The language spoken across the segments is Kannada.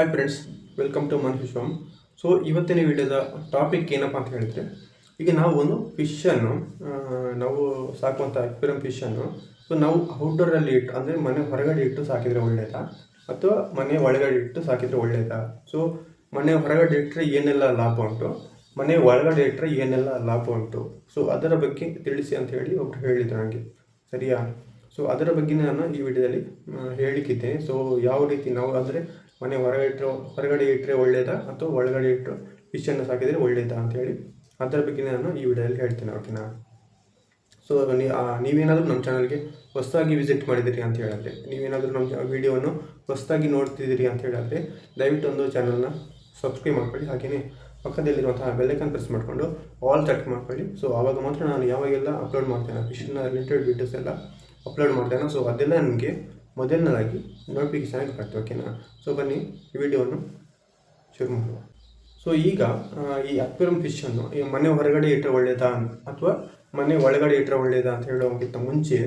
Hi friends welcome to man fish so ಇವತ್ತಿನ ವಿಡಿಯೋದ ಟಾಪಿಕ್ ಏನಪ್ಪ ಅಂತ ಹೇಳಿದರೆ, ಈಗ ನಾವು ಒಂದು ಫಿಶನ್ನು ನಾವು ಸಾಕುವಂಥ ಅಕ್ವೇರಿಯಂ ಫಿಶನ್ನು ಸೊ ನಾವು ಔಟ್ಡೋರಲ್ಲಿ ಇಟ್ಟು, ಅಂದರೆ ಮನೆ ಹೊರಗಡೆ ಇಟ್ಟು ಸಾಕಿದರೆ ಒಳ್ಳೆಯದಾ ಅಥವಾ ಮನೆ ಒಳಗಡೆ ಇಟ್ಟು ಸಾಕಿದರೆ ಒಳ್ಳೆಯದಾ ಸೊ ಮನೆ ಹೊರಗಡೆ ಇಟ್ಟರೆ ಏನೆಲ್ಲ ಲಾಭ ಉಂಟು? ಮನೆ ಒಳಗಡೆ ಇಟ್ಟರೆ ಏನೆಲ್ಲ ಲಾಭ ಉಂಟು? ಸೊ ಅದರ ಬಗ್ಗೆ ತಿಳಿಸಿ ಅಂತ ಹೇಳಿ ಒಬ್ರು ಹೇಳಿದರು ನನಗೆ ಸರಿಯಾ? ಸೊ ಅದರ ಬಗ್ಗೆ ನಾನು ಈ ವಿಡಿಯೋದಲ್ಲಿ ಹೇಳಿಕ್ಕಿದ್ದೇನೆ. ಸೊ ಯಾವ ರೀತಿ ನಾವು, ಅಂದರೆ ಮನೆ ಹೊರಗೆ ಇಟ್ಟರೆ ಹೊರಗಡೆ ಇಟ್ಟರೆ ಒಳ್ಳೆಯದಾ ಅಥವಾ ಒಳಗಡೆ ಇಟ್ಟು ಫಿಶನ್ನು ಸಾಕಿದರೆ ಒಳ್ಳೆಯದಾ ಅಂತ ಹೇಳಿ ಅದರ ಬಗ್ಗೆ ನಾನು ಈ ವಿಡಿಯೋದಲ್ಲಿ ಹೇಳ್ತೇನೆ ಓಕೆನಾ? ಸೊ ನೀವೇನಾದರೂ ನಮ್ಮ ಚಾನಲ್ಗೆ ಹೊಸದಾಗಿ ವಿಸಿಟ್ ಮಾಡಿದಿರಿ ಅಂತ ಹೇಳಿದ್ರೆ ನೀವೇನಾದರೂ ನಮ್ಮ ವಿಡಿಯೋವನ್ನು ಹೊಸದಾಗಿ ನೋಡ್ತಿದ್ದೀರಿ ಅಂತ ಹೇಳಿದ್ರೆ ದಯವಿಟ್ಟು ಒಂದು ಚಾನಲ್ನ ಸಬ್ಸ್ಕ್ರೈಬ್ ಮಾಡ್ಕೊಳ್ಳಿ, ಹಾಗೆಯೇ ಪಕ್ಕದಲ್ಲಿರುವಂತಹ ಬೆಲ್ಲೈಕನ್ ಪ್ರೆಸ್ ಮಾಡಿಕೊಂಡು ಆಲ್ ಸೆಲೆಕ್ಟ್ ಮಾಡ್ಕೊಳ್ಳಿ. ಸೊ ಆವಾಗ ಮಾತ್ರ ನಾನು ಯಾವಾಗೆಲ್ಲ ಅಪ್ಲೋಡ್ ಮಾಡ್ತೇನೆ ಫಿಶನ್ನ ರಿಲೇಟೆಡ್ ವೀಡಿಯೋಸ್ ಎಲ್ಲ ಅಪ್ಲೋಡ್ ಮಾಡ್ತೇನೆ. ಸೊ ಅದೆಲ್ಲ ನನಗೆ ಮೊದಲನೇದಾಗಿ ನೋಟಿಫಿಕೇಶನ್ ಆಗಿ ಓಕೆನಾ ಸೊ ಬನ್ನಿ, ಈ ವಿಡಿಯೋವನ್ನು ಶುರು ಮಾಡುವ ಸೊ ಈಗ ಈ ಅಕ್ವೇರಿಯಂ ಫಿಶನ್ನು ಈ ಮನೆ ಹೊರಗಡೆ ಇಟ್ಟರೆ ಒಳ್ಳೆಯದಾ ಅಥವಾ ಮನೆ ಒಳಗಡೆ ಇಟ್ಟರೆ ಒಳ್ಳೆಯದಾ ಅಂತ ಹೇಳೋಕ್ಕಿಂತ ಮುಂಚೆ,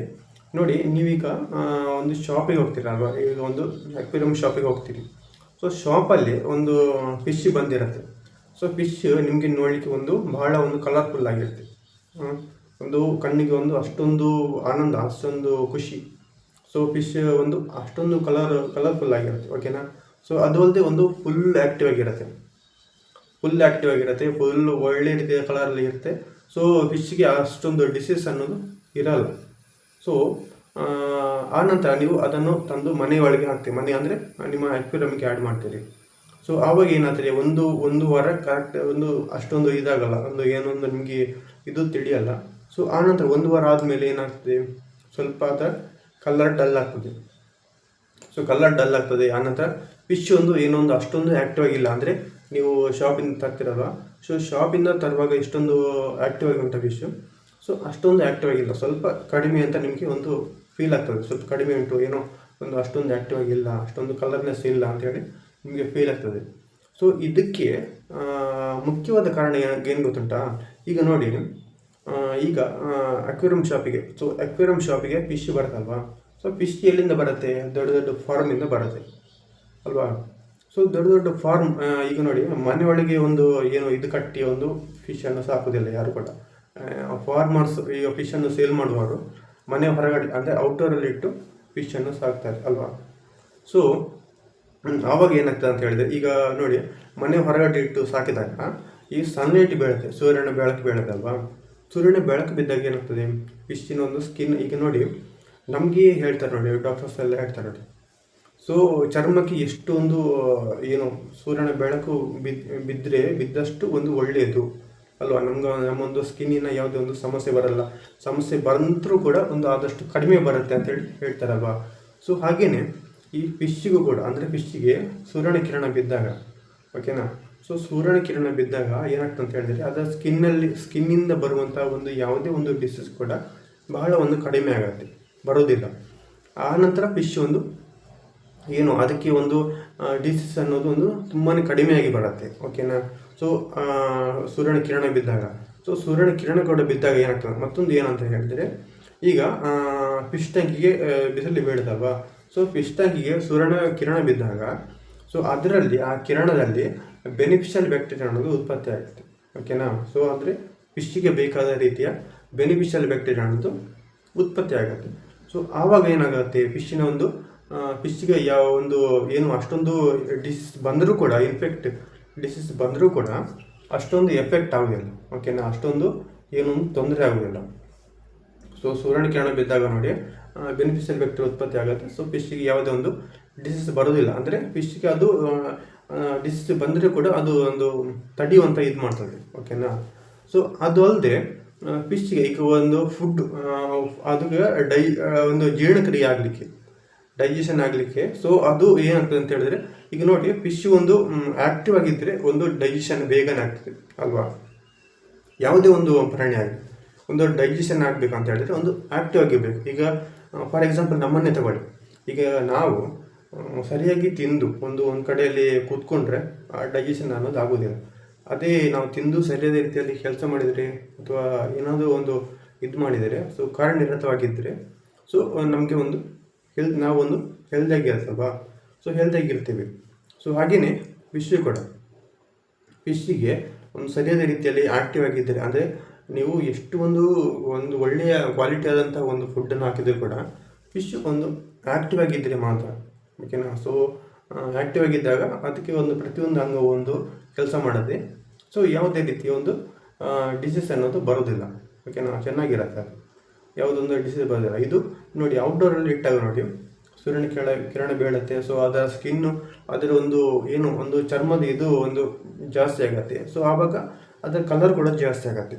ನೋಡಿ, ನೀವೀಗ ಒಂದು ಶಾಪಿಗೆ ಹೋಗ್ತೀರಲ್ವಾ ಈಗ ಒಂದು ಅಕ್ವೇರಿಯಂ ಶಾಪಿಗೆ ಹೋಗ್ತೀರಿ. ಸೊ ಶಾಪಲ್ಲಿ ಒಂದು ಫಿಶ್ ಬಂದಿರುತ್ತೆ. ಸೊ ಫಿಶ್ ನಿಮಗೆ ನೋಡಲಿಕ್ಕೆ ಒಂದು ಬಹಳ ಒಂದು ಕಲರ್ಫುಲ್ ಆಗಿರುತ್ತೆ. ಒಂದು ಕಣ್ಣಿಗೆ ಒಂದು ಅಷ್ಟೊಂದು ಆನಂದ, ಅಷ್ಟೊಂದು ಖುಷಿ. ಸೊ ಫಿಶ್ ಒಂದು ಅಷ್ಟೊಂದು ಕಲರ್ ಕಲರ್ಫುಲ್ ಆಗಿರುತ್ತೆ ಓಕೆನಾ ಸೊ ಅದು ಅಲ್ಲದೆ ಒಂದು ಫುಲ್ ಆ್ಯಕ್ಟಿವ್ ಆಗಿರುತ್ತೆ. ಫುಲ್ ಆ್ಯಕ್ಟಿವ್ ಆಗಿರುತ್ತೆ ಫುಲ್ ಒಳ್ಳೆ ರೀತಿಯ ಕಲರಲ್ಲಿ ಇರುತ್ತೆ. ಸೊ ಫಿಶ್ಗೆ ಅಷ್ಟೊಂದು ಡಿಸೀಸ್ ಅನ್ನೋದು ಇರಲ್ಲ. ಸೊ ಆ ನಂತರ ನೀವು ಅದನ್ನು ತಂದು ಮನೆ ಒಳಗೆ ಹಾಕ್ತೀವಿ ಮನೆ ಅಂದರೆ ನಿಮ್ಮ ಅಕ್ವೇರಿಯಮ್ಗೆ ಆ್ಯಡ್ ಮಾಡ್ತೀರಿ. ಸೊ ಆವಾಗ ಏನಾಗ್ತದೆ, ಒಂದು ಒಂದು ವಾರ ಕರೆಕ್ಟ್ ಒಂದು ಅಷ್ಟೊಂದು ಇದಾಗಲ್ಲ. ಒಂದು ಏನೊಂದು ನಿಮಗೆ ಇದು ತಿಳಿಯಲ್ಲ. ಸೊ ಆನಂತರ ಒಂದು ವಾರ ಆದಮೇಲೆ ಏನಾಗ್ತದೆ? ಸ್ವಲ್ಪ ಅದರ ಕಲರ್ ಡಲ್ ಆಗ್ತದೆ. ಸೊ ಕಲರ್ ಡಲ್ ಆಗ್ತದೆ. ಆನಂತರ ಫಿಶ್ ಒಂದು ಏನೋ ಒಂದು ಅಷ್ಟೊಂದು ಆ್ಯಕ್ಟಿವ್ ಆಗಿಲ್ಲ. ಅಂದರೆ ನೀವು ಶಾಪಿಂದ ತರ್ತಿರಲ್ವ? ಸೊ ಶಾಪಿಂದ ತರುವಾಗ ಇಷ್ಟೊಂದು ಆ್ಯಕ್ಟಿವ್ ಆಗಿ ಫಿಶ್ ಸೊ ಅಷ್ಟೊಂದು ಆ್ಯಕ್ಟಿವ್ ಆಗಿಲ್ಲ. ಸ್ವಲ್ಪ ಕಡಿಮೆ ಅಂತ ನಿಮಗೆ ಒಂದು ಫೀಲ್ ಆಗ್ತದೆ. ಸ್ವಲ್ಪ ಕಡಿಮೆ ಉಂಟು, ಏನೋ ಒಂದು ಅಷ್ಟೊಂದು ಆ್ಯಕ್ಟಿವ್ ಆಗಿಲ್ಲ, ಅಷ್ಟೊಂದು ಕಲರ್ನೆಸ್ ಇಲ್ಲ ಅಂತೇಳಿ ನಿಮಗೆ ಫೀಲ್ ಆಗ್ತದೆ. ಸೊ ಇದಕ್ಕೆ ಮುಖ್ಯವಾದ ಕಾರಣ ಏನು ಗೊತ್ತುಂಟಾ? ಈಗ ನೋಡಿ. ಈಗ ಅಕ್ವೇರಿಯಂ ಶಾಪಿಗೆ ಸೊ ಅಕ್ವೇರಿಯಂ ಶಾಪಿಗೆ ಫಿಶ್ ಬರುತ್ತಲ್ವಾ? ಸೊ ಫಿಶ್ ಎಲ್ಲಿಂದ ಬರುತ್ತೆ? ದೊಡ್ಡ ದೊಡ್ಡ ಫಾರ್ಮಿಂದ ಬರುತ್ತೆ. ಅಲ್ವಾ? ಸೊ ದೊಡ್ಡ ದೊಡ್ಡ ಫಾರ್ಮ್ ಈಗ ನೋಡಿ, ಮನೆ ಒಳಗೆ ಒಂದು ಏನು ಇದು ಕಟ್ಟಿ ಒಂದು ಫಿಶನ್ನು ಸಾಕೋದಿಲ್ಲ, ಯಾರು ಕೂಡ. ಫಾರ್ಮರ್ಸ್ ಈಗ ಫಿಶನ್ನು ಸೇಲ್ ಮಾಡುವವರು ಮನೆ ಹೊರಗಡೆ, ಅಂದರೆ ಔಟ್ಡೋರಲ್ಲಿ ಇಟ್ಟು ಫಿಶನ್ನು ಸಾಕ್ತಾರೆ, ಅಲ್ವಾ? ಸೊ ಆವಾಗ ಏನಾಗ್ತದೆ ಅಂತ ಹೇಳಿದರೆ, ಈಗ ನೋಡಿ, ಮನೆ ಹೊರಗಡೆ ಇಟ್ಟು ಸಾಕಿದಾಗ ಈ ಸನ್ಲೈಟ್ ಬೀಳುತ್ತೆ ಸೂರ್ಯನ ಬೆಳಕು ಬೀಳುತ್ತಲ್ವಾ ಸೂರ್ಯನ ಬೆಳಕು ಬಿದ್ದಾಗ ಏನಾಗ್ತದೆ? ಇಷ್ಟಿನ ಒಂದು ಸ್ಕಿನ್ ಈಗ ನೋಡಿ, ನಮಗೆ ಹೇಳ್ತಾರೆ ನೋಡಿ ಡಾಕ್ಟರ್ಸ್ ಎಲ್ಲ ಹೇಳ್ತಾರೆ ನೋಡಿ. ಸೊ ಚರ್ಮಕ್ಕೆ ಎಷ್ಟೊಂದು, ಏನು ಸೂರ್ಯನ ಬೆಳಕು ಬಿದ್ ಬಿದ್ದರೆ ಬಿದ್ದಷ್ಟು ಒಂದು ಒಳ್ಳೆಯದು. ಅಲ್ವಾ? ನಮ್ಗೆ, ನಮ್ಮೊಂದು ಸ್ಕಿನ್ನಿನ ಯಾವುದೇ ಒಂದು ಸಮಸ್ಯೆ ಬರಲ್ಲ. ಸಮಸ್ಯೆ ಬಂದರೂ ಕೂಡ ಒಂದು ಆದಷ್ಟು ಕಡಿಮೆ ಬರುತ್ತೆ ಅಂತೇಳಿ ಹೇಳ್ತಾರಲ್ವಾ? ಸೊ ಹಾಗೇನೆ ಈ ಫಿಶ್ಶಿಗೂ ಕೂಡ, ಅಂದರೆ ಫಿಶ್ಶಿಗೆ ಸೂರ್ಯನ ಕಿರಣ ಬಿದ್ದಾಗ ಓಕೆನಾ ಸೊ ಸೂರ್ಯನ ಕಿರಣ ಬಿದ್ದಾಗ ಏನಾಗ್ತದೆ ಅಂತ ಹೇಳಿದ್ರೆ ಅದರ ಸ್ಕಿನ್ನಲ್ಲಿ, ಸ್ಕಿನ್ನಿಂದ ಬರುವಂಥ ಒಂದು ಯಾವುದೇ ಒಂದು ಡಿಸೀಸ್ ಕೂಡ ಬಹಳ ಒಂದು ಕಡಿಮೆ ಆಗುತ್ತೆ, ಬರೋದಿಲ್ಲ. ಆ ನಂತರ ಫಿಶ್ ಒಂದು ಏನು, ಅದಕ್ಕೆ ಒಂದು ಡಿಸೀಸ್ ಅನ್ನೋದು ಒಂದು ತುಂಬಾ ಕಡಿಮೆಯಾಗಿ ಬರುತ್ತೆ ಓಕೆನಾ ಸೊ ಸೂರ್ಯನ ಕಿರಣ ಬಿದ್ದಾಗ. ಸೊ ಸೂರ್ಯನ ಕಿರಣ ಕೂಡ ಬಿದ್ದಾಗ ಏನಾಗ್ತದೆ? ಮತ್ತೊಂದು ಏನಂತ ಹೇಳಿದರೆ, ಈಗ ಫಿಶ್ ಟ್ಯಾಂಕಿಗೆ ಬಿಸಿಲು ಬೀಳುತ್ತಲ್ವಾ ಸೊ ಫಿಶ್ ಟ್ಯಾಂಕಿಗೆ ಸೂರ್ಯನ ಕಿರಣ ಬಿದ್ದಾಗ ಸೊ ಅದರಲ್ಲಿ, ಆ ಕಿರಣದಲ್ಲಿ ಬೆನಿಫಿಷಿಯಲ್ ಬ್ಯಾಕ್ಟೀರಿಯಾ ಅನ್ನೋದು ಉತ್ಪತ್ತಿ ಆಗುತ್ತೆ. ಓಕೆನಾ ಸೊ ಅಂದರೆ ಫಿಶ್ಶಿಗೆ ಬೇಕಾದ ರೀತಿಯ ಬೆನಿಫಿಷಿಯಲ್ ಬ್ಯಾಕ್ಟೀರಿಯಾ ಅನ್ನೋದು ಉತ್ಪತ್ತಿ ಆಗುತ್ತೆ. ಸೊ ಆವಾಗ ಏನಾಗುತ್ತೆ? ಫಿಶ್ಶಿನ ಒಂದು ಫಿಶ್ಶಿಗೆ ಯಾವ ಒಂದು, ಏನು ಅಷ್ಟೊಂದು ಡಿಸೀಸ್ ಬಂದರೂ ಕೂಡ ಇನ್ಫೆಕ್ಟ್ ಡಿಸೀಸ್ ಬಂದರೂ ಕೂಡ ಅಷ್ಟೊಂದು ಎಫೆಕ್ಟ್ ಆಗೋದಿಲ್ಲ. ಓಕೆನಾ ಅಷ್ಟೊಂದು ಏನೊಂದು ತೊಂದರೆ ಆಗೋದಿಲ್ಲ. ಸೊ ಸೂರ್ಯನ ಕಿರಣ ಬಿದ್ದಾಗ ನೋಡಿ ಬೆನಿಫಿಷಿಯಲ್ ಬ್ಯಾಕ್ಟೀರಿಯಾ ಉತ್ಪತ್ತಿ ಆಗುತ್ತೆ. ಸೊ ಫಿಶ್ಗೆ ಯಾವುದೇ ಒಂದು ಡಿಸೀಸ್ ಬರೋದಿಲ್ಲ. ಅಂದರೆ ಫಿಶ್ಗೆ ಅದು ಡಿಸೀಸ್ ಬಂದರೆ ಕೂಡ ಅದು ಒಂದು ತಡೆಯುವಂಥ ಇದು ಮಾಡ್ತದೆ ಓಕೆನಾ ಸೊ ಅದು ಅಲ್ಲದೆ ಫಿಶ್ಗೆ ಈಗ ಒಂದು ಫುಡ್ ಅದಕ್ಕೆ ಡೈ ಒಂದು ಜೀರ್ಣಕ್ರಿಯೆ ಆಗಲಿಕ್ಕೆ ಡೈಜೆಷನ್ ಆಗಲಿಕ್ಕೆ. ಸೊ ಅದು ಏನಾಗ್ತದೆ ಅಂತ ಹೇಳಿದ್ರೆ, ಈಗ ನೋಡಿ ಫಿಶ್ ಒಂದು ಆ್ಯಕ್ಟಿವ್ ಆಗಿದ್ದರೆ ಒಂದು ಡೈಜೆಷನ್ ಬೇಗನೆ ಆಗ್ತದೆ, ಅಲ್ವಾ? ಯಾವುದೇ ಒಂದು ಪ್ರಾಣಿ ಆಗಲಿ, ಒಂದು ಡೈಜೆಷನ್ ಆಗಬೇಕು ಅಂತ ಹೇಳಿದ್ರೆ ಒಂದು ಆ್ಯಕ್ಟಿವ್ ಆಗಿರಬೇಕು. ಈಗ ಫಾರ್ ಎಕ್ಸಾಂಪಲ್ ನಮ್ಮನ್ನೇ ತಗೊಳ್ಳಿ. ಈಗ ನಾವು ಸರಿಯಾಗಿ ತಿಂದು ಒಂದು ಒಂದು ಕಡೆಯಲ್ಲಿ ಕೂತ್ಕೊಂಡ್ರೆ ಆ ಡೈಜೆಷನ್ ಅನ್ನೋದು ಆಗೋದಿಲ್ಲ. ಅದೇ ನಾವು ತಿಂದು ಸರಿಯಾದ ರೀತಿಯಲ್ಲಿ ಕೆಲಸ ಮಾಡಿದರೆ ಅಥವಾ ಏನಾದರೂ ಒಂದು ಇದು ಮಾಡಿದರೆ, ಸೊ ಕಾರ್ಯನಿರತವಾಗಿದ್ದರೆ ಸೊ ನಮಗೆ ಒಂದು ಹೆಲ್ತ್ ನಾವೊಂದು ಹೆಲ್ದಿಯಾಗಿರುತ್ತಲ್ವಾ ಸೊ ಹೆಲ್ದಿಯಾಗಿರ್ತೀವಿ ಸೊ ಹಾಗೆಯೇ ಫಿಶ್ಶು ಕೂಡ. ಫಿಶ್ಶಿಗೆ ಒಂದು ಸರಿಯಾದ ರೀತಿಯಲ್ಲಿ ಆ್ಯಕ್ಟಿವ್ ಆಗಿದ್ದರೆ ಅಂದರೆ ನೀವು ಎಷ್ಟು ಒಂದು ಒಂದು ಒಳ್ಳೆಯ ಕ್ವಾಲಿಟಿ ಆದಂಥ ಒಂದು ಫುಡ್ಡನ್ನು ಹಾಕಿದರೂ ಕೂಡ ಫಿಶ್ ಒಂದು ಆ್ಯಕ್ಟಿವ್ ಆಗಿದ್ದರೆ ಮಾತ್ರ. ಓಕೆನಾ ಸೊ ಆ್ಯಕ್ಟಿವ್ ಆಗಿದ್ದಾಗ ಅದಕ್ಕೆ ಒಂದು ಪ್ರತಿಯೊಂದು ಅಂಗ ಒಂದು ಕೆಲಸ ಮಾಡುತ್ತೆ ಸೊ ಯಾವುದೇ ರೀತಿಯ ಒಂದು ಡಿಸೀಸ್ ಅನ್ನೋದು ಬರೋದಿಲ್ಲ ಓಕೆನಾ ಚೆನ್ನಾಗಿರುತ್ತೆ ಅದು. ಯಾವುದೊಂದು ಡಿಸೀಸ್ ಬರೋದಿಲ್ಲ ಇದು ನೋಡಿ ಔಟ್ಡೋರಲ್ಲಿ ಇಟ್ಟಾಗ ನೋಡಿ, ಸೂರ್ಯನ ಕೆಳ, ಕಿರಣ ಬೀಳುತ್ತೆ ಸೊ ಅದರ ಸ್ಕಿನ್ನು ಅದರ ಒಂದು ಏನು, ಒಂದು ಚರ್ಮದ ಇದು ಒಂದು ಜಾಸ್ತಿ ಆಗುತ್ತೆ. ಸೊ ಆವಾಗ ಅದರ ಕಲರ್ ಕೂಡ ಜಾಸ್ತಿ ಆಗುತ್ತೆ.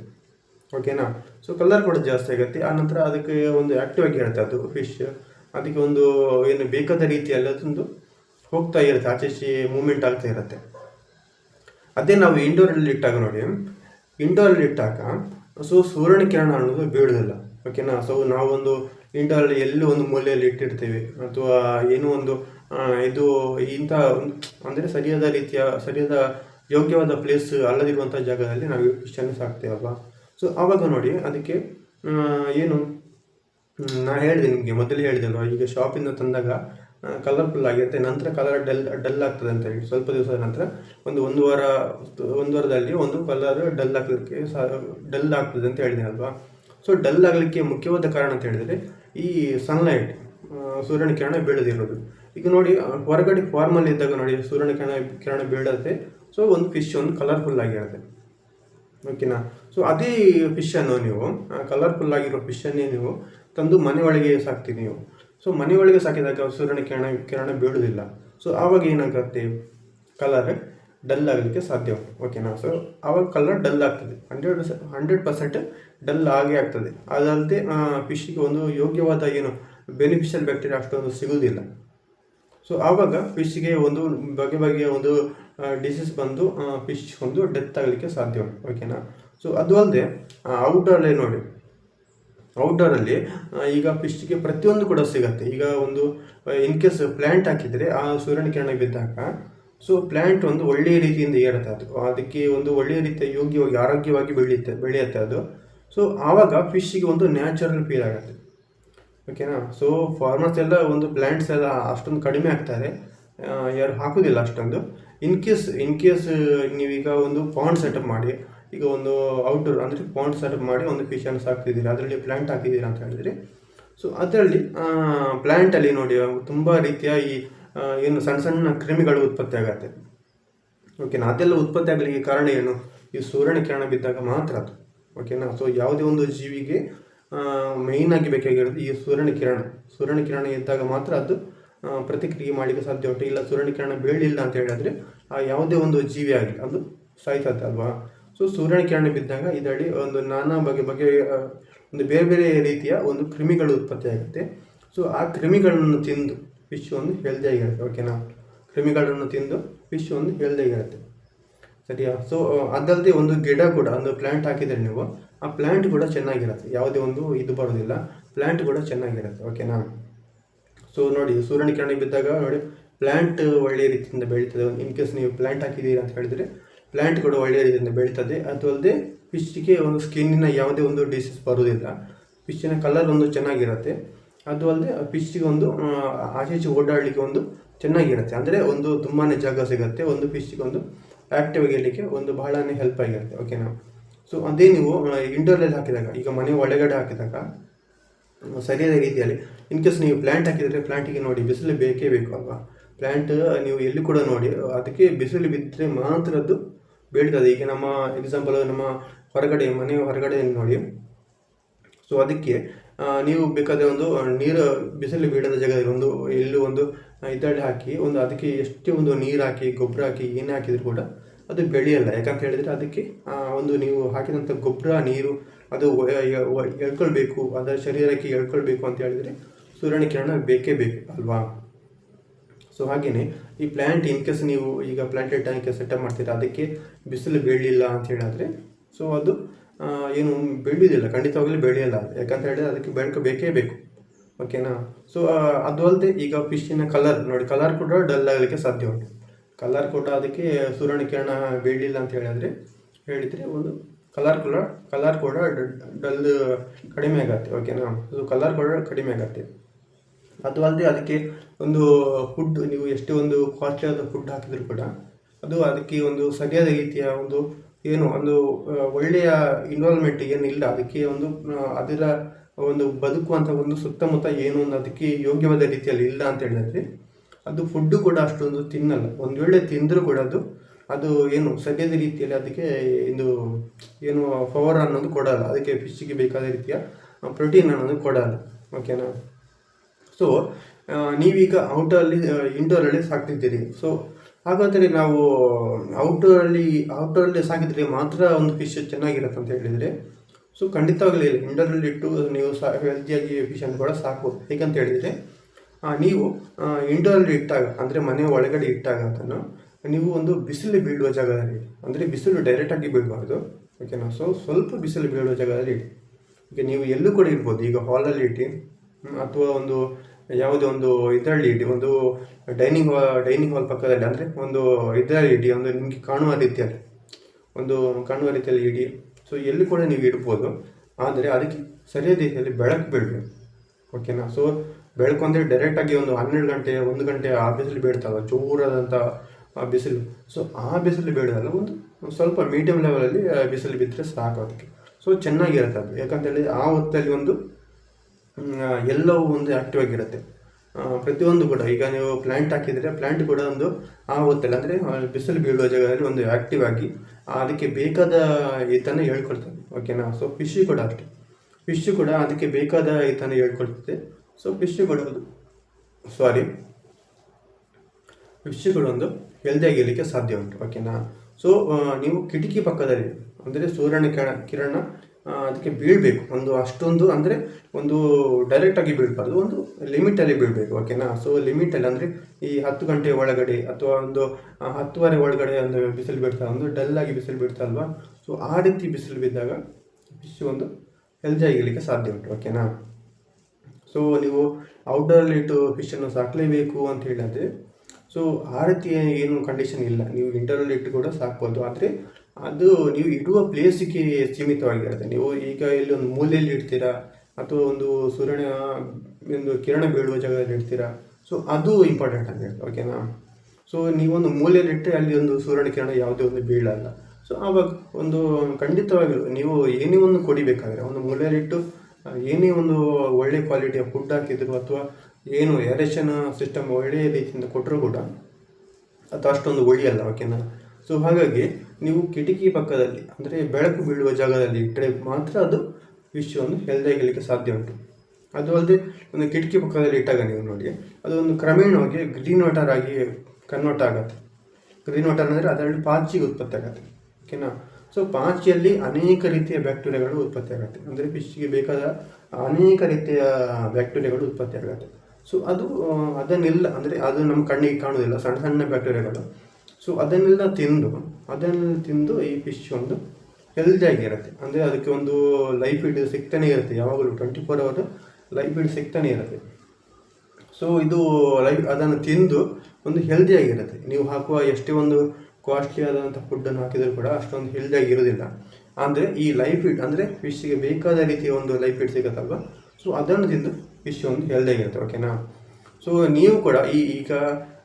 ಓಕೆನಾ ಸೊ ಕಲರ್ ಕೂಡ ಜಾಸ್ತಿ ಆಗುತ್ತೆ. ಆನಂತರ ಅದಕ್ಕೆ ಒಂದು ಆ್ಯಕ್ಟಿವ್ ಆಗಿ ಅದು ಫಿಶ್ ಅದಕ್ಕೆ ಒಂದು ಏನು ಬೇಕಾದ ರೀತಿಯಲ್ಲಿ ಅದೊಂದು ಹೋಗ್ತಾ ಇರುತ್ತೆ. ಆಚೆ ಈಚೆ ಮೂಮೆಂಟ್ ಆಗ್ತಾ ಇರುತ್ತೆ. ಅದೇ ನಾವು ಇಂಡೋರಲ್ಲಿ ಇಟ್ಟಾಗ ನೋಡಿ ಇಂಡೋರಲ್ಲಿ ಇಟ್ಟಾಗ ಸೊ ಸೂರ್ಯನ ಕಿರಣ ಅನ್ನೋದು ಬೀಳೋದಿಲ್ಲ. ಓಕೆನಾ ಸೊ ನಾವೊಂದು ಇಂಡೋರಲ್ಲಿ ಎಲ್ಲೂ ಒಂದು ಮೂಲೆಯಲ್ಲಿ ಇಟ್ಟಿರ್ತೀವಿ. ಅಥವಾ ಏನೋ ಒಂದು ಇದು ಇಂಥ ಅಂದರೆ ಸರಿಯಾದ ರೀತಿಯ, ಸರಿಯಾದ ಯೋಗ್ಯವಾದ ಪ್ಲೇಸ್ ಅಲ್ಲದಿರುವಂಥ ಜಾಗದಲ್ಲಿ ನಾವು ಇಷ್ಟನ್ನು ಸಾಕ್ತೇವಲ್ವಾ? ಸೊ ಆವಾಗ ನೋಡಿ, ಅದಕ್ಕೆ ಏನು ನಾ ಹೇಳಿದೆ ನಿಮಗೆ, ಮೊದಲೇ ಹೇಳಿದೆಲ್ವಾ ಈಗ ಶಾಪಿಂದ ತಂದಾಗ ಕಲರ್ಫುಲ್ ಆಗಿರುತ್ತೆ. ನಂತರ ಕಲರ್ ಡಲ್ ಡಲ್ ಆಗ್ತದೆ ಅಂತ ಹೇಳಿ, ಸ್ವಲ್ಪ ದಿವಸದ ನಂತರ ಒಂದು ಒಂದು ವಾರ, ಒಂದು ವಾರದಲ್ಲಿ ಒಂದು ಕಲರ್ ಡಲ್ ಆಗಲಿಕ್ಕೆ ಡಲ್ ಆಗ್ತದೆ ಅಂತ ಹೇಳಿದೆ ಅಲ್ವಾ? ಸೊ ಡಲ್ ಆಗಲಿಕ್ಕೆ ಮುಖ್ಯವಾದ ಕಾರಣ ಅಂತ ಹೇಳಿದರೆ, ಈ ಸನ್ಲೈಟ್ ಸೂರ್ಯನ ಕಿರಣ ಬೀಳದಿರೋದು ಈಗ ನೋಡಿ ಹೊರಗಡೆ ಫಾರ್ಮಲ್ಲಿ ಇದ್ದಾಗ ನೋಡಿ, ಸೂರ್ಯನ ಕಿರಣ ಕಿರಣ ಬೀಳುತ್ತೆ. ಸೊ ಒಂದು ಫಿಶ್ ಒಂದು ಕಲರ್ಫುಲ್ ಆಗಿರುತ್ತೆ. ಓಕೆನಾ ಸೊ ಅದೇ ಫಿಶನ್ನು ನೀವು ಕಲರ್ಫುಲ್ ಆಗಿರೋ ಫಿಶನ್ನೇ ನೀವು ತಂದು ಮನೆ ಒಳಗೆ ಸಾಕ್ತೀವಿ ನೀವು. ಸೊ ಮನೆ ಒಳಗೆ ಸಾಕಿದಾಗ ಸೂರ್ಯನ ಕಿರಣ ಕಿರಣ ಬೀಳುವುದಿಲ್ಲ. ಸೊ ಆವಾಗ ಏನಾಗುತ್ತೆ? ಕಲರ್ ಡಲ್ ಆಗಲಿಕ್ಕೆ ಸಾಧ್ಯ. ಓಕೆನಾ ಸೊ ಆವಾಗ ಕಲರ್ ಡಲ್ ಆಗ್ತದೆ. ಹಂಡ್ರೆಡ್ ಹಂಡ್ರೆಡ್ ಪರ್ಸೆಂಟ್ ಡಲ್ ಆಗೇ ಆಗ್ತದೆ. ಅದಲ್ಲದೆ ಫಿಶ್ಗೆ ಒಂದು ಯೋಗ್ಯವಾದ ಏನು ಬೆನಿಫಿಷಿಯಲ್ ಬ್ಯಾಕ್ಟೀರಿಯಾ ಅಷ್ಟೊಂದು ಸಿಗುವುದಿಲ್ಲ ಸೊ ಆವಾಗ ಫಿಶ್ಗೆ ಒಂದು ಬಗೆ ಬಗೆಯ ಒಂದು ಡಿಸೀಸ್ ಬಂದು ಫಿಶ್ ಒಂದು ಡೆತ್ ಆಗಲಿಕ್ಕೆ ಸಾಧ್ಯ. ಓಕೆನಾ ಸೊ ಅದು ಅಲ್ಲದೆ ಔಟ್ಡೋರಲ್ಲಿ ನೋಡಿ. ಔಟ್ಡೋರಲ್ಲಿ ಈಗ ಫಿಶ್ಗೆ ಪ್ರತಿಯೊಂದು ಕೂಡ ಸಿಗತ್ತೆ. ಈಗ ಒಂದು ಇನ್ ಕೇಸ್ ಪ್ಲ್ಯಾಂಟ್ ಹಾಕಿದರೆ, ಆ ಸೂರ್ಯನ ಕಿರಣ ಬಿದ್ದಾಗ ಸೊ ಪ್ಲ್ಯಾಂಟ್ ಒಂದು ಒಳ್ಳೆಯ ರೀತಿಯಿಂದ ಏರುತ್ತೆ ಅದು. ಅದಕ್ಕೆ ಒಂದು ಒಳ್ಳೆಯ ರೀತಿಯ ಯೋಗ್ಯವಾಗಿ, ಆರೋಗ್ಯವಾಗಿ ಬೆಳೆಯುತ್ತೆ ಬೆಳೆಯುತ್ತೆ ಅದು. ಸೊ ಆವಾಗ ಫಿಶ್ಗೆ ಒಂದು ನ್ಯಾಚುರಲ್ ಫೀಲ್ ಆಗುತ್ತೆ. ಓಕೆನಾ ಸೊ ಫಾರ್ಮರ್ಸ್ ಎಲ್ಲ ಒಂದು ಪ್ಲ್ಯಾಂಟ್ಸ್ ಎಲ್ಲ ಅಷ್ಟೊಂದು ಕಡಿಮೆ ಆಗ್ತಾರೆ ಯಾರು ಹಾಕೋದಿಲ್ಲ ಅಷ್ಟೊಂದು. ಇನ್ ಕೇಸ್ ಇನ್ ಕೇಸ್ ನೀವೀಗ ಒಂದು ಪಾಂಡ್ ಸೆಟಪ್ ಮಾಡಿ ಈಗ ಒಂದು ಔಟ್ಡೋರ್ ಅಂದರೆ ಪಾಂಡ್ ಸೆಟಪ್ ಮಾಡಿ ಒಂದು ಫಿಶನ್ನು ಸಾಕ್ತಿದ್ದೀರಿ, ಅದರಲ್ಲಿ ಪ್ಲ್ಯಾಂಟ್ ಹಾಕಿದ್ದೀರಾ ಅಂತ ಹೇಳಿದರೆ ಸೊ ಅದರಲ್ಲಿ ಪ್ಲ್ಯಾಂಟಲ್ಲಿ ನೋಡಿ, ತುಂಬ ರೀತಿಯ ಈ ಏನು ಸಣ್ಣ ಸಣ್ಣ ಕ್ರಿಮಿಗಳು ಉತ್ಪತ್ತಿ ಆಗುತ್ತೆ. ಓಕೆನಾ ಅದೆಲ್ಲ ಉತ್ಪತ್ತಿ ಆಗಲಿಕ್ಕೆ ಕಾರಣ ಏನು? ಈ ಸೂರ್ಯನ ಕಿರಣ ಬಿದ್ದಾಗ ಮಾತ್ರ ಅದು. ಓಕೆನಾ ಸೊ ಯಾವುದೇ ಒಂದು ಜೀವಿಗೆ ಮೇಯ್ನ್ ಆಗಿ ಬೇಕಾಗಿರೋದು ಈ ಸೂರ್ಯನ ಕಿರಣ. ಸೂರ್ಯನ ಕಿರಣ ಇದ್ದಾಗ ಮಾತ್ರ ಅದು ಪ್ರತಿಕ್ರಿಯೆ ಮಾಡಲಿಕ್ಕೆ ಸಾಧ್ಯ ಉಂಟು. ಇಲ್ಲ ಸೂರ್ಯನ ಕಿರಣ ಬೀಳಲಿಲ್ಲ ಅಂತ ಹೇಳಿದ್ರೆ, ಆ ಯಾವುದೇ ಒಂದು ಜೀವಿ ಆಗಲಿ ಅದು ಸಾಯ್ತದೆ ಅಲ್ವಾ? ಸೊ ಸೂರ್ಯನ ಕಿರಣ ಬಿದ್ದಾಗ ಇದರಲ್ಲಿ ಒಂದು ನಾನಾ ಬಗೆ ಬಗೆ ಒಂದು ಬೇರೆ ಬೇರೆ ರೀತಿಯ ಒಂದು ಕ್ರಿಮಿಗಳು ಉತ್ಪತ್ತಿ ಆಗುತ್ತೆ. ಸೊ ಆ ಕ್ರಿಮಿಗಳನ್ನು ತಿಂದು ಫಿಶ್ ಒಂದು ಹೆಲ್ದಿ ಆಗಿರುತ್ತೆ. ಓಕೆನಾ ಕ್ರಿಮಿಗಳನ್ನು ತಿಂದು ಫಿಶ್ ಒಂದು ಹೆಲ್ದಿ ಆಗಿರುತ್ತೆ. ಸರಿಯಾ? ಸೊ ಅದಲ್ಲದೆ ಒಂದು ಗಿಡ ಕೂಡ, ಒಂದು ಪ್ಲ್ಯಾಂಟ್ ಹಾಕಿದರೆ ನೀವು, ಆ ಪ್ಲ್ಯಾಂಟ್ ಕೂಡ ಚೆನ್ನಾಗಿರುತ್ತೆ. ಯಾವುದೇ ಒಂದು ಇದು ಬರೋದಿಲ್ಲ. ಪ್ಲ್ಯಾಂಟ್ ಕೂಡ ಚೆನ್ನಾಗಿರುತ್ತೆ. ಓಕೆನಾ ಸೊ ನೋಡಿ, ಸೂರ್ಯನ ಕಿರಣ ಬಿದ್ದಾಗ ನೋಡಿ ಪ್ಲ್ಯಾಂಟ್ ಒಳ್ಳೆಯ ರೀತಿಯಿಂದ ಬೆಳೀತದೆ. ಇನ್ ಕೇಸ್ ನೀವು ಪ್ಲ್ಯಾಂಟ್ ಹಾಕಿದ್ದೀರಾ ಅಂತ ಹೇಳಿದರೆ ಪ್ಲ್ಯಾಂಟ್ ಕೂಡ ಒಳ್ಳೆಯ ರೀತಿಯಿಂದ ಬೆಳೀತದೆ. ಅದು ಅಲ್ಲದೆ ಫಿಶ್ಗೆ ಒಂದು ಸ್ಕಿನ್ನಿನ ಯಾವುದೇ ಒಂದು ಡಿಸೀಸ್ ಬರೋದಿಲ್ಲ. ಫಿಶ್ಶಿನ ಕಲರ್ ಒಂದು ಚೆನ್ನಾಗಿರುತ್ತೆ. ಅದು ಅಲ್ಲದೆ ಫಿಶ್ಗೆ ಒಂದು ಆಚೆ ಓಡಾಡಲಿಕ್ಕೆ ಒಂದು ಚೆನ್ನಾಗಿರುತ್ತೆ. ಅಂದರೆ ಒಂದು ತುಂಬಾ ಜಾಗ ಸಿಗುತ್ತೆ. ಒಂದು ಫಿಶ್ಗೆ ಒಂದು ಆ್ಯಕ್ಟಿವ್ ಆಗಿರಲಿಕ್ಕೆ ಒಂದು ಬಹಳನೇ ಹೆಲ್ಪ್ ಆಗಿರುತ್ತೆ. ಓಕೆನಾ ಸೊ ಅದೇ ನೀವು ಇಂಡೋರ್ನಲ್ಲಿ ಹಾಕಿದಾಗ, ಈಗ ಮನೆ ಒಳಗಡೆ ಹಾಕಿದಾಗ ಸರಿಯಾದ ರೀತಿಯಲ್ಲಿ ಇನ್ ಕೇಸ್ ನೀವು ಪ್ಲ್ಯಾಂಟ್ ಹಾಕಿದರೆ ಪ್ಲ್ಯಾಂಟಿಗೆ ನೋಡಿ, ಬಿಸಿಲು ಬೇಕೇ ಬೇಕು ಅಲ್ವಾ? ಪ್ಲ್ಯಾಂಟ್ ನೀವು ಎಲ್ಲಿ ಕೂಡ ನೋಡಿ, ಅದಕ್ಕೆ ಬಿಸಿಲು ಬಿದ್ದರೆ ಮಾತ್ರ ಅದು ಬೆಳೀತದೆ. ಈಗ ನಮ್ಮ ಎಕ್ಸಾಂಪಲ್ ನಮ್ಮ ಹೊರಗಡೆ, ಮನೆ ಹೊರಗಡೆ ನೋಡಿ. ಸೊ ಅದಕ್ಕೆ ನೀವು ಬೇಕಾದರೆ ಒಂದು ನೀರು ಬಿಸಿಲು ಬೀಳದ ಜಾಗದಲ್ಲಿ ಒಂದು ಎಲ್ಲೂ ಒಂದು ಇದ್ದಾಳೆ ಹಾಕಿ, ಒಂದು ಅದಕ್ಕೆ ಎಷ್ಟೇ ಒಂದು ನೀರು ಹಾಕಿ, ಗೊಬ್ಬರ ಹಾಕಿ, ಏನೇ ಹಾಕಿದ್ರು ಕೂಡ ಅದು ಬೆಳೆಯಲ್ಲ. ಯಾಕಂತ ಹೇಳಿದರೆ ಅದಕ್ಕೆ ಒಂದು ನೀವು ಹಾಕಿದಂಥ ಗೊಬ್ಬರ, ನೀರು, ಅದು ಎಳ್ಕೊಳ್ಬೇಕು, ಅದರ ಶರೀರಕ್ಕೆ ಎಳ್ಕೊಳ್ಬೇಕು ಅಂತ ಹೇಳಿದರೆ ಸೂರ್ಯನ ಕಿರಣ ಬೇಕೇ ಬೇಕು, ಅಲ್ವಾ? ಸೊ ಹಾಗೆಯೇ ಈ ಪ್ಲ್ಯಾಂಟ್ ಇನ್ ಕೇಸ್ ನೀವು ಈಗ ಪ್ಲಾಂಟೆಡ್ ಟ್ಯಾಂಕ್ ಸೆಟಪ್ ಮಾಡ್ತೀರಾ, ಅದಕ್ಕೆ ಬಿಸಿಲು ಬೀಳಲಿಲ್ಲ ಅಂತ ಹೇಳಿದ್ರೆ ಸೊ ಅದು ಏನು ಬೆಳೆಯೋದಿಲ್ಲ ಖಂಡಿತವಾಗ್ಲೂ ಬೆಳೆಯಲ್ಲ. ಯಾಕಂತ ಹೇಳಿದ್ರೆ ಅದಕ್ಕೆ ಬೆಳಕು ಬೇಕೇ ಬೇಕು. ಓಕೆನಾ ಸೊ ಅದು ಅಲ್ಲದೆ ಈಗ ಫಿಶ್ಶಿನ ಕಲರ್ ನೋಡಿ ಕಲರ್ ಕೂಡ ಡಲ್ ಆಗಲಿಕ್ಕೆ ಸಾಧ್ಯ ಉಂಟು. ಕಲರ್ ಕೂಡ ಅದಕ್ಕೆ ಸೂರ್ಯನ ಕಿರಣ ಬೀಳಲಿಲ್ಲ ಅಂತ ಹೇಳಿದ್ರೆ, ಹೇಳಿದರೆ ಒಂದು ಕಲರ್ ಕೂಡ ಕಲರ್ ಕೂಡ ಡಲ್ ಕಡಿಮೆ ಆಗತ್ತೆ. ಓಕೆನಾ ಸೊ ಕಲರ್ ಕೂಡ ಕಡಿಮೆ ಆಗತ್ತೆ. ಅದು ಅಲ್ಲದೆ ಅದಕ್ಕೆ ಒಂದು ಫುಡ್ ನೀವು ಎಷ್ಟೇ ಒಂದು ಕಾಸ್ಟ್ಲಿ ಆದ ಫುಡ್ ಹಾಕಿದ್ರು ಕೂಡ ಅದು ಅದಕ್ಕೆ ಒಂದು ಸರಿಯಾದ ರೀತಿಯ ಒಂದು ಏನು, ಒಂದು ಒಳ್ಳೆಯ ಇನ್ವಾಲ್ವ್ಮೆಂಟ್ ಇಲ್ಲ ಅದಕ್ಕೆ ಒಂದು ಅದರ ಒಂದು ಬದುಕುವಂಥ ಒಂದು ಸುತ್ತಮುತ್ತ ಏನು ಒಂದು ಅದಕ್ಕೆ ಯೋಗ್ಯವಾದ ರೀತಿಯಲ್ಲಿ ಇಲ್ಲ ಅಂತ ಹೇಳಿದ್ರೆ ಅದು ಫುಡ್ಡು ಕೂಡ ಅಷ್ಟೊಂದು ತಿನ್ನಲ್ಲ. ಒಂದು ವೇಳೆ ತಿಂದರೂ ಕೂಡ ಅದು ಅದು ಏನು ಸರಿಯಾದ ರೀತಿಯಲ್ಲಿ ಅದಕ್ಕೆ ಇದು ಏನು ಪವರ್ ಅನ್ನೋದು ಕೊಡಲ್ಲ. ಅದಕ್ಕೆ ಫಿಶ್ಗೆ ಬೇಕಾದ ರೀತಿಯ ಪ್ರೋಟೀನ್ ಅನ್ನೋದು ಕೊಡಲ್ಲ. ಓಕೆನಾ ಸೊ ನೀವೀಗ ಔಟಲ್ಲಿ ಇಂಡೋರಲ್ಲಿ ಸಾಕ್ತಿದ್ದೀರಿ. ಸೊ ಹಾಗಾದರೆ ನಾವು ಔಟ್ಡೋರಲ್ಲಿ ಔಟ್ಡೋರಲ್ಲಿ ಸಾಕಿದರೆ ಮಾತ್ರ ಒಂದು ಫಿಶ್ ಚೆನ್ನಾಗಿರುತ್ತೆ ಅಂತ ಹೇಳಿದರೆ ಸೊ ಖಂಡಿತವಾಗಲಿ ಇಂಡೋರಲ್ಲಿ ಇಟ್ಟು ನೀವು ಸಾ ಹೆಲ್ತಿಯಾಗಿ ಫಿಶನ್ನು ಕೂಡ ಸಾಕು ಹೇಗಂತ ಹೇಳಿದರೆ ನೀವು ಇಂಡೋರಲ್ಲಿ ಇಟ್ಟಾಗ, ಅಂದರೆ ಮನೆ ಒಳಗಡೆ ಇಟ್ಟಾಗ ಅದನ್ನು ನೀವು ಒಂದು ಬಿಸಿಲು ಬೀಳುವ ಜಾಗದಲ್ಲಿ, ಅಂದರೆ ಬಿಸಿಲು ಡೈರೆಕ್ಟಾಗಿ ಬೀಳಬಾರ್ದು. ಓಕೆನಾ ಸೊ ಸ್ವಲ್ಪ ಬಿಸಿಲು ಬೀಳುವ ಜಾಗದಲ್ಲಿ ಇಡಿ. ಈಗ ನೀವು ಎಲ್ಲೂ ಕೂಡ ಇರ್ಬೋದು ಈಗ ಹಾಲಲ್ಲಿ ಇಟ್ಟು ಅಥವಾ ಒಂದು ಯಾವುದೇ ಒಂದು ಇದರಲ್ಲಿ ಇಡಿ, ಒಂದು ಡೈನಿಂಗ್ ಡೈನಿಂಗ್ ಹಾಲ್ ಪಕ್ಕದಲ್ಲಿ, ಅಂದರೆ ಒಂದು ಇದರಲ್ಲಿ ಇಡಿ, ಒಂದು ನಿಮಗೆ ಕಾಣುವ ರೀತಿಯಲ್ಲಿ, ಒಂದು ಕಾಣುವ ರೀತಿಯಲ್ಲಿ ಇಡಿ. ಸೊ ಎಲ್ಲಿ ಕೂಡ ನೀವು ಇಡ್ಬೋದು. ಆದರೆ ಅದಕ್ಕೆ ಸರಿಯಾದ ರೀತಿಯಲ್ಲಿ ಬೆಳಕು ಬೀಳಬೇಕು ಓಕೆನಾ ಸೊ ಬೆಳಕು ಅಂದರೆ ಡೈರೆಕ್ಟಾಗಿ ಒಂದು ಹನ್ನೆರಡು ಗಂಟೆ, ಒಂದು ಗಂಟೆ ಆ ಬಿಸಿಲು ಬೀಳ್ತಲ್ಲ ಜೋರಾದಂಥ ಬಿಸಿಲು. ಸೊ ಆ ಬಿಸಿಲು ಬೀಳೋದಲ್ಲ ಒಂದು ಸ್ವಲ್ಪ ಮೀಡಿಯಮ್ ಲೆವೆಲಲ್ಲಿ ಬಿಸಿಲು ಬಿದ್ದರೆ ಸಾಕು ಅದಕ್ಕೆ. ಸೊ ಚೆನ್ನಾಗಿರುತ್ತೆ ಅದು. ಯಾಕಂತೇಳಿ ಆ ಹೊತ್ತಲ್ಲಿ ಒಂದು ಎಲ್ಲವೂ ಒಂದು ಆಕ್ಟಿವ್ ಆಗಿರುತ್ತೆ. ಪ್ರತಿಯೊಂದು ಕೂಡ, ಈಗ ನೀವು ಪ್ಲ್ಯಾಂಟ್ ಹಾಕಿದರೆ ಪ್ಲ್ಯಾಂಟ್ ಕೂಡ ಒಂದು ಆ ಅಂದರೆ ಬಿಸಿಲು ಬೀಳುವ ಜಾಗದಲ್ಲಿ ಒಂದು ಆಕ್ಟಿವ್ ಆಗಿ ಅದಕ್ಕೆ ಬೇಕಾದ ಇದನ್ನು ಹೇಳ್ಕೊಳ್ತದೆ. ಓಕೆನಾ ಸೊ ಫಿಶ್ ಕೂಡ ಅಷ್ಟೆ. ಫಿಶ್ ಕೂಡ ಅದಕ್ಕೆ ಬೇಕಾದ ಇದನ್ನು ಹೇಳ್ಕೊಳ್ತದೆ. ಸೊ ಫಿಶ್ ಕೂಡ ಒಂದು ಸಾರಿ ಕೂಡ ಒಂದು ಹೆಲ್ದಿಯಾಗಿರಲಿಕ್ಕೆ ಸಾಧ್ಯ ಉಂಟು. ಓಕೆನಾ ಸೊ ನೀವು ಕಿಟಕಿ ಪಕ್ಕದಲ್ಲಿ, ಅಂದರೆ ಸೂರ್ಯನ ಕಿರಣ ಅದಕ್ಕೆ ಬೀಳಬೇಕು. ಒಂದು ಅಷ್ಟೊಂದು ಅಂದರೆ ಒಂದು ಡೈರೆಕ್ಟಾಗಿ ಬೀಳಬಾರ್ದು. ಒಂದು ಲಿಮಿಟಲ್ಲಿ ಬೀಳಬೇಕು ಓಕೆನಾ ಸೊ ಲಿಮಿಟಲ್ಲಿ ಅಂದರೆ ಈ ಹತ್ತು ಗಂಟೆ ಒಳಗಡೆ ಅಥವಾ ಒಂದು ಹತ್ತುವರೆ ಒಳಗಡೆ ಒಂದು ಬಿಸಿಲು ಬೀಳ್ತಾ ಒಂದು ಡಲ್ಲಾಗಿ ಬಿಸಿಲು ಬೀಳ್ತಾ ಅಲ್ವಾ? ಸೊ ಆ ರೀತಿ ಬಿಸಿಲು ಬಿದ್ದಾಗ ಫಿಶ್ ಒಂದು ಹೆಲ್ದಿಯಾಗಿರಲಿಕ್ಕೆ ಸಾಧ್ಯ ಉಂಟು ಓಕೆನಾ ಸೊ ನೀವು ಔಟ್ಡೋರಲ್ಲಿ ಇಟ್ಟು ಫಿಶನ್ನು ಸಾಕಲೇಬೇಕು ಅಂತ ಹೇಳಿದ್ರೆ ಸೊ ಆ ರೀತಿ ಏನು ಕಂಡೀಷನ್ ಇಲ್ಲ. ನೀವು ಇಂಟರ್ನಲ್ಲಿ ಇಟ್ಟು ಕೂಡ ಸಾಕ್ಬೋದು. ಆದರೆ ಅದು ನೀವು ಇಡುವ ಪ್ಲೇಸಿಗೆ ಸೀಮಿತವಾಗಿರುತ್ತೆ. ನೀವು ಈಗ ಇಲ್ಲಿ ಒಂದು ಮೂಲೆಯಲ್ಲಿ ಇಡ್ತೀರಾ? ಅಥವಾ ಒಂದು ಸೂರ್ಯನ ಒಂದು ಕಿರಣ ಬೀಳುವ ಜಾಗದಲ್ಲಿ ಇಡ್ತೀರಾ? ಸೊ ಅದು ಇಂಪಾರ್ಟೆಂಟ್ ಹೇಳಿ ಓಕೆನಾ ಸೊ ನೀವೊಂದು ಮೂಲೆಯಲ್ಲಿ ಇಟ್ಟರೆ ಅಲ್ಲಿ ಒಂದು ಸೂರ್ಯನ ಕಿರಣ ಯಾವುದೇ ಒಂದು ಬೀಳಲ್ಲ. ಸೊ ಆವಾಗ ಒಂದು ಖಂಡಿತವಾಗಿಯೂ ನೀವು ಏನೇ ಒಂದು ಕೊಡಿಬೇಕಾದ್ರೆ, ಒಂದು ಮೂಲೆಯಲ್ಲಿಟ್ಟು ಏನೇ ಒಂದು ಒಳ್ಳೆ ಕ್ವಾಲಿಟಿಯ ಫುಡ್ ಹಾಕಿದ್ರು ಅಥವಾ ಏನು ಏರೇಷನ್ ಸಿಸ್ಟಮ್ ಒಳ್ಳೆಯ ರೀತಿಯಿಂದ ಕೊಟ್ಟರು ಕೂಡ ಅದು ಅಷ್ಟೊಂದು ಒಳ್ಳೆಯಲ್ಲ ಓಕೆನಾ ಸೊ ಹಾಗಾಗಿ ನೀವು ಕಿಟಕಿ ಪಕ್ಕದಲ್ಲಿ, ಅಂದರೆ ಬೆಳಕು ಬೀಳುವ ಜಾಗದಲ್ಲಿ ಇಟ್ಟರೆ ಮಾತ್ರ ಅದು ವಿಷಯವನ್ನು ಒಂದು ಹೆಲ್ದಿಯಾಗಿರಲಿಕ್ಕೆ ಸಾಧ್ಯ ಉಂಟು. ಅದು ಅಲ್ಲದೆ ಒಂದು ಕಿಟಕಿ ಪಕ್ಕದಲ್ಲಿ ಇಟ್ಟಾಗ ನೀವು ನೋಡಿ ಅದು ಒಂದು ಕ್ರಮೇಣವಾಗಿ ಗ್ರೀನ್ ವಾಟರ್ ಆಗಿ ಕನ್ವರ್ಟ್ ಆಗುತ್ತೆ. ಗ್ರೀನ್ ವಾಟರ್ ಅಂದರೆ ಅದರಲ್ಲಿ ಪಾಚಿಗೆ ಉತ್ಪತ್ತಿ ಆಗುತ್ತೆ, ಓಕೆನಾ? ಸೊ ಪಾಚಿಯಲ್ಲಿ ಅನೇಕ ರೀತಿಯ ಬ್ಯಾಕ್ಟೀರಿಯಾಗಳು ಉತ್ಪತ್ತಿ ಆಗುತ್ತೆ. ಅಂದರೆ ಫಿಶ್ಗೆ ಬೇಕಾದ ಅನೇಕ ರೀತಿಯ ಬ್ಯಾಕ್ಟೀರಿಯಾಗಳು ಉತ್ಪತ್ತಿ ಆಗುತ್ತೆ. ಸೊ ಅದು ಅದನ್ನೆಲ್ಲ, ಅಂದರೆ ಅದು ನಮ್ಮ ಕಣ್ಣಿಗೆ ಕಾಣುವುದಿಲ್ಲ, ಸಣ್ಣ ಸಣ್ಣ ಬ್ಯಾಕ್ಟೀರಿಯಾಗಳು. ಸೊ ಅದನ್ನೆಲ್ಲ ತಿಂದು ಅದನ್ನೆಲ್ಲ ತಿಂದು ಈ ಫಿಶ್ ಒಂದು ಹೆಲ್ದಿಯಾಗಿರುತ್ತೆ ಅಂದರೆ ಅದಕ್ಕೆ ಒಂದು ಲೈಫ್ ಇಡ್ ಸಿಗ್ತಾನೆ ಇರುತ್ತೆ. ಯಾವಾಗಲೂ ಟ್ವೆಂಟಿ ಫೋರ್ ಅವರ್ ಲೈಫ್ ಇಡ್ ಸಿಗ್ತಾನೆ ಇರುತ್ತೆ. ಸೊ ಇದು ಲೈಫ್ ಅದನ್ನು ತಿಂದು ಒಂದು ಹೆಲ್ದಿಯಾಗಿರುತ್ತೆ ನೀವು ಹಾಕುವ ಎಷ್ಟೇ ಒಂದು ಕಾಸ್ಟ್ಲಿ ಆದಂಥ ಫುಡ್ಡನ್ನು ಹಾಕಿದರೂ ಕೂಡ ಅಷ್ಟೊಂದು ಹೆಲ್ದಿಯಾಗಿ ಇರೋದಿಲ್ಲ ಅಂದರೆ ಈ ಲೈಫ್ ಇಡ್ ಅಂದರೆ ಫಿಶ್ಗೆ ಬೇಕಾದ ರೀತಿಯ ಒಂದು ಲೈಫ್ ಇಡ್ ಸಿಗುತ್ತಲ್ವ? ಸೊ ಅದನ್ನು ತಿಂದು ಫಿಶ್ ಒಂದು ಹೆಲ್ದಿಯಾಗಿರುತ್ತೆ ಓಕೆನಾ ಸೊ ನೀವು ಕೂಡ ಈ ಈಗ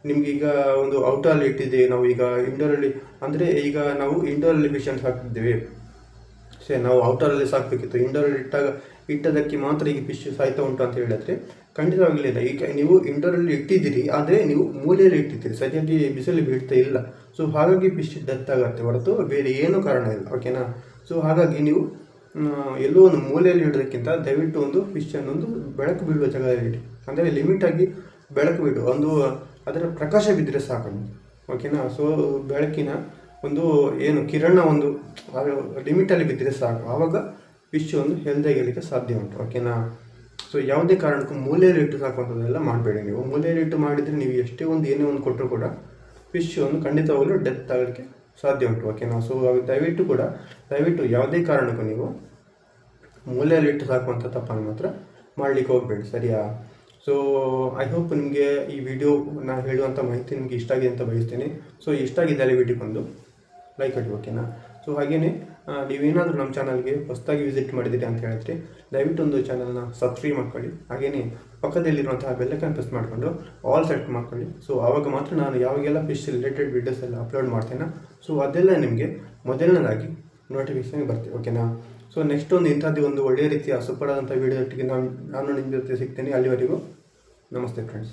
ನಿಮ್ಗೀಗ ಒಂದು ಔಟಲ್ಲಿ ಇಟ್ಟಿದ್ದೀವಿ, ನಾವು ಈಗ ಇಂಡೋರಲ್ಲಿ ಅಂದರೆ ಈಗ ನಾವು ಇಂಡೋರಲ್ಲಿ ಫಿಶನ್ಸ್ ಹಾಕ್ತಿದ್ದೇವೆ ಸೇ ನಾವು ಔಟರಲ್ಲಿ ಸಾಕಬೇಕಿತ್ತು. ಇಂಡೋರಲ್ಲಿ ಇಟ್ಟಾಗ, ಇಟ್ಟದಕ್ಕೆ ಮಾತ್ರ ಈಗ ಫಿಶ್ ಸಾಯ್ತಾ ಉಂಟು ಅಂತ ಹೇಳಿದ್ರೆ ಖಂಡಿತವಾಗಲಿಲ್ಲ ಈಗ ನೀವು ಇಂಡೋರಲ್ಲಿ ಇಟ್ಟಿದ್ದೀರಿ, ಆದರೆ ನೀವು ಮೂಲೆಯಲ್ಲಿ ಇಟ್ಟಿದ್ದೀರಿ. ಸರಿಯಾಗಿ ಬಿಸಿಲು ಬೀಳ್ತಾ ಇಲ್ಲ. ಸೊ ಹಾಗಾಗಿ ಫಿಶ್ ಡೆತ್ ಆಗುತ್ತೆ ಹೊರತು ಬೇರೆ ಏನೂ ಕಾರಣ ಇಲ್ಲ. ಓಕೆನಾ ಸೊ ಹಾಗಾಗಿ ನೀವು ಎಲ್ಲೋ ಒಂದು ಮೂಲೆಯಲ್ಲಿ ಇಡೋದಕ್ಕಿಂತ ದಯವಿಟ್ಟು ಒಂದು ಒಂದು ಬೆಳಕು ಬೀಳುವ ಜಾಗದಲ್ಲಿ ಇಡಿ. ಅಂದರೆ ಲಿಮಿಟಾಗಿ ಬೆಳಕು ಬಿಡು. ಒಂದು ಅದರ ಪ್ರಕಾಶ ಬಿದ್ದರೆ ಸಾಕು ಓಕೆನಾ ಸೊ ಬೆಳಕಿನ ಒಂದು ಏನು ಕಿರಣ ಒಂದು ಲಿಮಿಟಲ್ಲಿ ಬಿದ್ದರೆ ಸಾಕು. ಆವಾಗ ಒಂದು ಹೆಲ್ದಿಯಾಗಿರಲಿಕ್ಕೆ ಸಾಧ್ಯ ಉಂಟು. ಓಕೆನಾ ಸೊ ಯಾವುದೇ ಕಾರಣಕ್ಕೂ ಮೂಲೆಯಲ್ಲಿ ಇಟ್ಟು ಸಾಕುವಂಥದ್ದೆಲ್ಲ ಮಾಡಬೇಡಿ ನೀವು. ಮೂಲೆಯಲ್ಲಿ ಇಟ್ಟು ಮಾಡಿದರೆ ನೀವು ಎಷ್ಟೇ ಒಂದು ಏನೇ ಒಂದು ಕೊಟ್ಟರು ಕೂಡ ಫಿಶ್ ಒಂದು ಖಂಡಿತವಾಗಲೂ ಡೆತ್ ಆಗಲಿಕ್ಕೆ ಸಾಧ್ಯ ಉಂಟು. ಓಕೆನಾ ಸೊ ದಯವಿಟ್ಟು ಕೂಡ, ದಯವಿಟ್ಟು ಯಾವುದೇ ಕಾರಣಕ್ಕೂ ನೀವು ಮೂಲೆಯಲ್ಲಿ ಇಟ್ಟು ಸಾಕುವಂಥ ತಪ್ಪನ್ನು ಮಾತ್ರ ಮಾಡಲಿಕ್ಕೆ ಹೋಗಬೇಡಿ. ಸರಿಯಾ? ಸೊ ಐ ಹೋಪ್ ನಿಮಗೆ ಈ ವಿಡಿಯೋ ನಾನು ಹೇಳುವಂಥ ಮಾಹಿತಿ ನಿಮಗೆ ಇಷ್ಟ ಆಗಿದೆ ಅಂತ ಬಯಸ್ತೀನಿ. ಸೊ ಇಷ್ಟ ವಿಡಿಯೋ ಬಂದು ಲೈಕ್ ಮಾಡಿ ಓಕೆನಾ ಸೊ ಹಾಗೆಯೇ ನೀವು ನೀವೇನಾದರೂ ನಮ್ಮ ಚಾನಲ್ಗೆ ಹೊಸದಾಗಿ ವಿಸಿಟ್ ಮಾಡಿದ್ದೀರಿ ಅಂತ ಹೇಳಿದ್ರೆ ದಯವಿಟ್ಟು ಒಂದು ಚಾನಲ್ನ ಸಬ್ಸ್ಕ್ರೈಬ್ ಮಾಡ್ಕೊಳ್ಳಿ. ಹಾಗೆಯೇ ಪಕ್ಕದಲ್ಲಿರುವಂತಹ ಬೆಲ್ಲಕ್ಕನ್ನು ಪ್ರೆಸ್ ಮಾಡಿಕೊಂಡು ಆಲ್ ಸೆಟ್ ಮಾಡ್ಕೊಳ್ಳಿ. ಸೊ ಆವಾಗ ಮಾತ್ರ ನಾನು ಯಾವಾಗೆಲ್ಲ ಫಿಶ್ ರಿಲೇಟೆಡ್ ವಿಡಿಯೋಸ್ ಎಲ್ಲ ಅಪ್ಲೋಡ್ ಮಾಡ್ತೇನೆ ಸೊ ಅದೆಲ್ಲ ನಿಮಗೆ ಮೊದಲನೇದಾಗಿ ನೋಟಿಫಿಕೇಶನ್ ಬರ್ತದೆ ಓಕೆನಾ ಸೊ ನೆಕ್ಸ್ಟ್ ಒಂದು ಇಂಥದ್ದು ಒಂದು ಒಳ್ಳೆಯ ರೀತಿಯ ಸೂಪರ್ ಆದಂಥ ವೀಡಿಯೋ ಒಟ್ಟಿಗೆ ನಾನು ನಾನು ನಿಮ್ಮ ಜೊತೆ ಸಿಗ್ತೇನೆ ಅಲ್ಲಿವರೆಗೂ. ನಮಸ್ತೆ ಫ್ರೆಂಡ್ಸ್